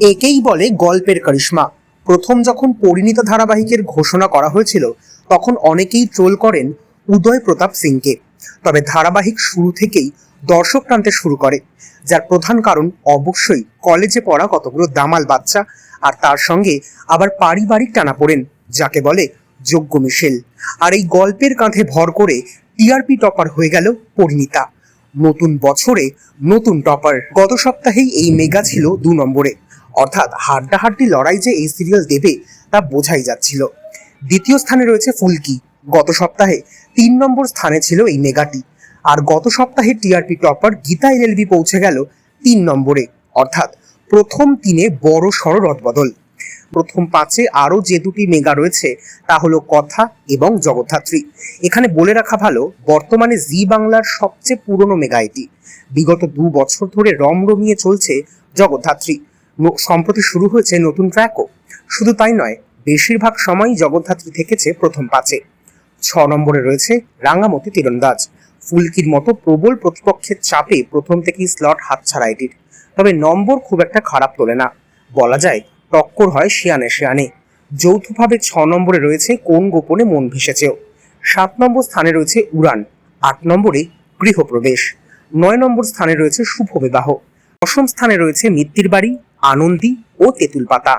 একেই বলে গল্পের কারিশমা। প্রথম যখন পরিণীতা ধারাবাহিকের ঘোষণা করা হয়েছিল, তখন অনেকেই ট্রোল করেন উদয় প্রতাপ সিংকে। তবে ধারাবাহিক শুরু থেকেই দর্শক টানতে শুরু করে, যার প্রধান কারণ অবশ্যই কলেজে পড়া কতগুলো দামাল বাচ্চা, আর তার সঙ্গে আবার পারিবারিক টানাপোড়েন যাকে বলে যোগ্য মিশেল। আর এই গল্পের কাঁধে ভর করে টিআরপি টপার হয়ে গেল পরিণীতা। নতুন বছরে নতুন টপার। গত সপ্তাহেই এই মেগা ছিল দু নম্বরে। অর্থাৎ হাড্ডাহাড্ডি লড়াই যে এই সিরিয়াল দেবে তা বোঝাই যাচ্ছিল। দ্বিতীয় স্থানে রয়েছে ফুলকি। গত সপ্তাহে তিন নম্বর স্থানে ছিল এই মেগাটি। আর গত সপ্তাহে টিআরপি টপার গীতা এলএলবি পৌঁছে গেল তিন নম্বরে। অর্থাৎ প্রথম তিনে বড় সড় রদবদল। প্রথম পাঁচে আরও যে দুটি মেগা রয়েছে তা হলো কথা এবং জগদ্ধাত্রী। এখানে বলে রাখা ভালো, বর্তমানে জি বাংলার সবচেয়ে পুরনো মেগা এটি। বিগত দু বছর ধরে রমরমিয়ে চলছে জগদ্ধাত্রী। সম্প্রতি শুরু হয়েছে নতুন ট্র্যাকও শুধু তাই নয়, বেশিরভাগ সময়ই জগদ্ধাত্রী থেকেছে প্রথম পাঁচে। ছ নম্বরে রয়েছে রাঙামতি তীরন্দাজ। ফুলকির মতো প্রবল প্রতিপক্ষের চাপে প্রথম থেকেই স্লট হাতছাড়া এটির। তবে নম্বর খুব একটা খারাপ তোলে না। বলা যায়, টক্কর হয় শিয়ানে শিয়ানে। যৌথভাবে ছ নম্বরে রয়েছে কোন গোপনে মন ভেসেছেও সাত নম্বর স্থানে রয়েছে উড়ান। আট নম্বরে গৃহপ্রবেশ। নয় নম্বর স্থানে রয়েছে শুভ বিবাহ। দশম স্থানে রয়েছে মিত্তির বাড়ি। আনন্দী ও তেঁতুল পাতা।